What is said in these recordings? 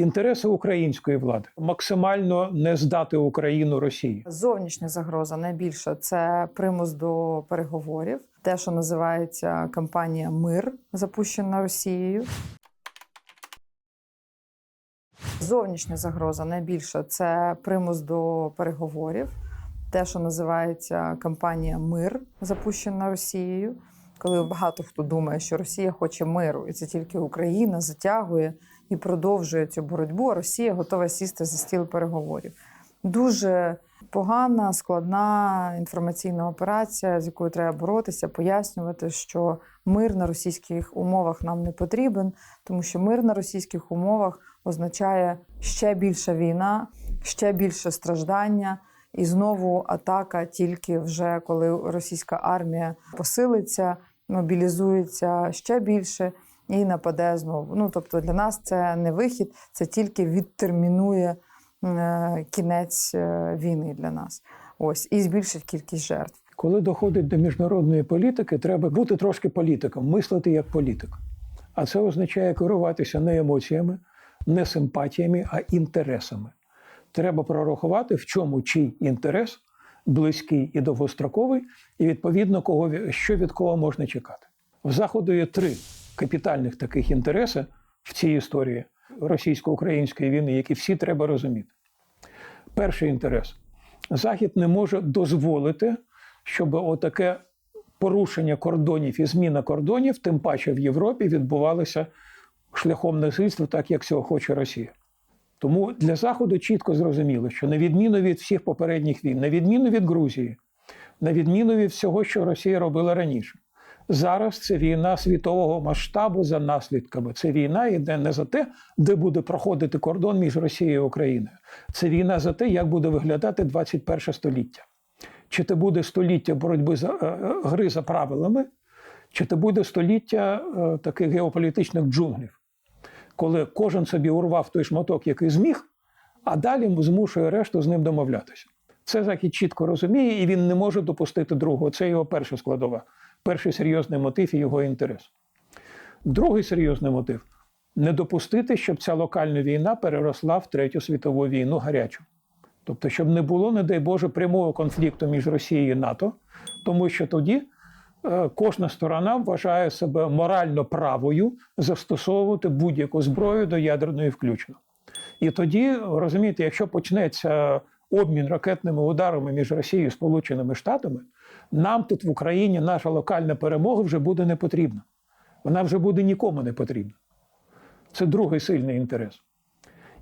Інтереси української влади максимально не здати Україну Росії. Зовнішня загроза найбільша це примус до переговорів, те, що називається кампанія Мир, запущена Росією. Зовнішня загроза найбільша це примус до переговорів, те, що називається кампанія Мир, запущена Росією. Коли багато хто думає, що Росія хоче миру, і це тільки Україна затягує і продовжує цю боротьбу, а Росія готова сісти за стіл переговорів. Дуже погана, складна інформаційна операція, з якою треба боротися, пояснювати, що мир на російських умовах нам не потрібен, тому що мир на російських умовах означає ще більша війна, ще більше страждання. І знову атака тільки вже коли російська армія посилиться, мобілізується ще більше і нападе знову. Ну тобто для нас це не вихід, це тільки відтермінує е, кінець е, війни для нас. Ось і збільшить кількість жертв. Коли доходить до міжнародної політики, треба бути трошки політиком, мислити як політик. А це означає керуватися не емоціями, не симпатіями, а інтересами. Треба прорахувати, в чому чий інтерес близький і довгостроковий, і відповідно кого що від кого можна чекати. В заходу є три капітальних таких інтереси в цій історії російсько-української війни, які всі треба розуміти. Перший інтерес Захід не може дозволити, щоб отаке порушення кордонів і зміна кордонів, тим паче в Європі, відбувалося шляхом насильства, так як цього хоче Росія. Тому для Заходу чітко зрозуміло, що на відміну від всіх попередніх війн, на відміну від Грузії, на відміну від всього, що Росія робила раніше, зараз це війна світового масштабу за наслідками. Це війна йде не за те, де буде проходити кордон між Росією і Україною. Це війна за те, як буде виглядати 21 століття. Чи це буде століття боротьби за е, е, гри за правилами, чи це буде століття е, таких геополітичних джунглів, коли кожен собі урвав той шматок, який зміг, а далі змушує решту з ним домовлятися. Це Захід чітко розуміє, і він не може допустити другого. Це його перша складова, перший серйозний мотив і його інтерес. Другий серйозний мотив не допустити, щоб ця локальна війна переросла в Третю світову війну гарячу. Тобто, щоб не було, не дай Боже, прямого конфлікту між Росією і НАТО, тому що тоді кожна сторона вважає себе морально правою застосовувати будь-яку зброю до ядерної включно. І тоді, розумієте, якщо почнеться обмін ракетними ударами між Росією і Сполученими Штатами, нам тут в Україні наша локальна перемога вже буде не потрібна. Вона вже буде нікому не потрібна. Це другий сильний інтерес.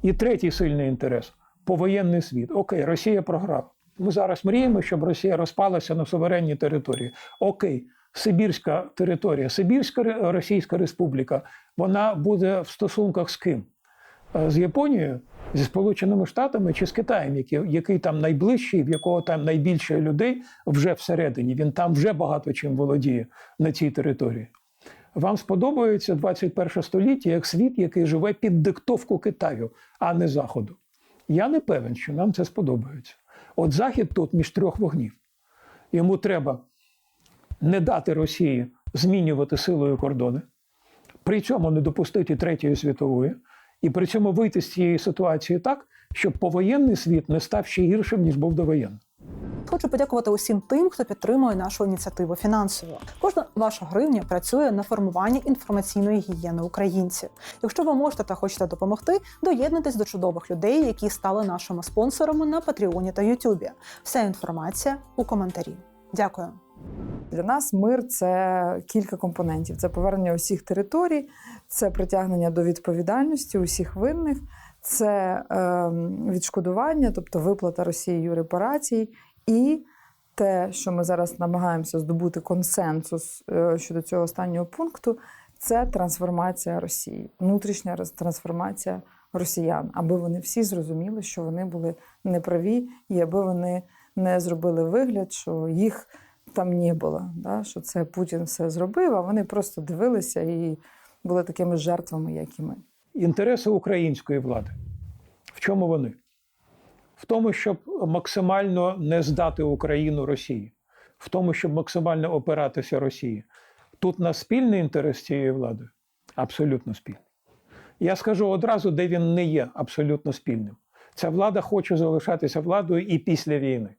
І третій сильний інтерес повоєнний світ. Окей, Росія програла. Ми зараз мріємо, щоб Росія розпалася на суверенній території. Окей, Сибірська територія, Сибірська Російська Республіка, вона буде в стосунках з ким? Е, З Японією, зі Сполученими Штатами чи з Китаєм, який, який там найближчий, в якого там найбільше людей вже всередині. Він там вже багато чим володіє на цій території. Вам сподобається 21 століття як світ, який живе під диктовку Китаю, а не Заходу. Я не певен, що нам це сподобається. От Захід тут між трьох вогнів. Йому треба не дати Росії змінювати силою кордони, при цьому не допустити Третьої світової, і при цьому вийти з цієї ситуації так, щоб повоєнний світ не став ще гіршим, ніж був довоєнний. Хочу подякувати усім тим, хто підтримує нашу ініціативу фінансово. Кожна ваша гривня працює на формування інформаційної гігієни українців. Якщо ви можете та хочете допомогти, доєднуйтесь до чудових людей, які стали нашими спонсорами на Патреоні та Ютубі. Вся інформація у коментарі. Дякую. Для нас мир це кілька компонентів: це повернення усіх територій, це притягнення до відповідальності усіх винних, це е, відшкодування, тобто виплата Росією репарацій, і те, що ми зараз намагаємося здобути консенсус е, щодо цього останнього пункту, це трансформація Росії, внутрішня трансформація росіян, аби вони всі зрозуміли, що вони були неправі, і аби вони не зробили вигляд, що їх там не було, да? що це Путін все зробив, а вони просто дивилися і були такими жертвами, як і ми. Інтереси української влади. В чому вони? В тому, щоб максимально не здати Україну Росії, в тому, щоб максимально опиратися Росії. Тут на спільний інтерес цієї влади абсолютно спільний. Я скажу одразу, де він не є абсолютно спільним. Ця влада хоче залишатися владою і після війни.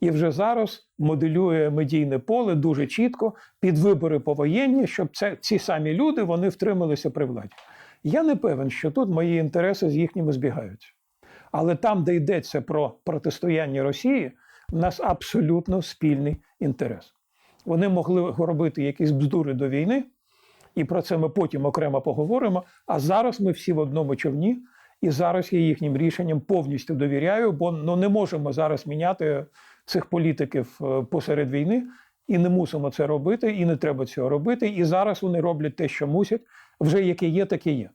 І вже зараз моделює медійне поле дуже чітко під вибори повоєнні, щоб це, ці самі люди вони втрималися при владі. Я не певен, що тут мої інтереси з їхніми збігаються. Але там, де йдеться про протистояння Росії, в нас абсолютно спільний інтерес. Вони могли робити якісь бздури до війни, і про це ми потім окремо поговоримо. А зараз ми всі в одному човні, і зараз я їхнім рішенням повністю довіряю, бо ну, не можемо зараз міняти цих політиків е, посеред війни, і не мусимо це робити, і не треба цього робити. І зараз вони роблять те, що мусять. Вже яке є, таке є.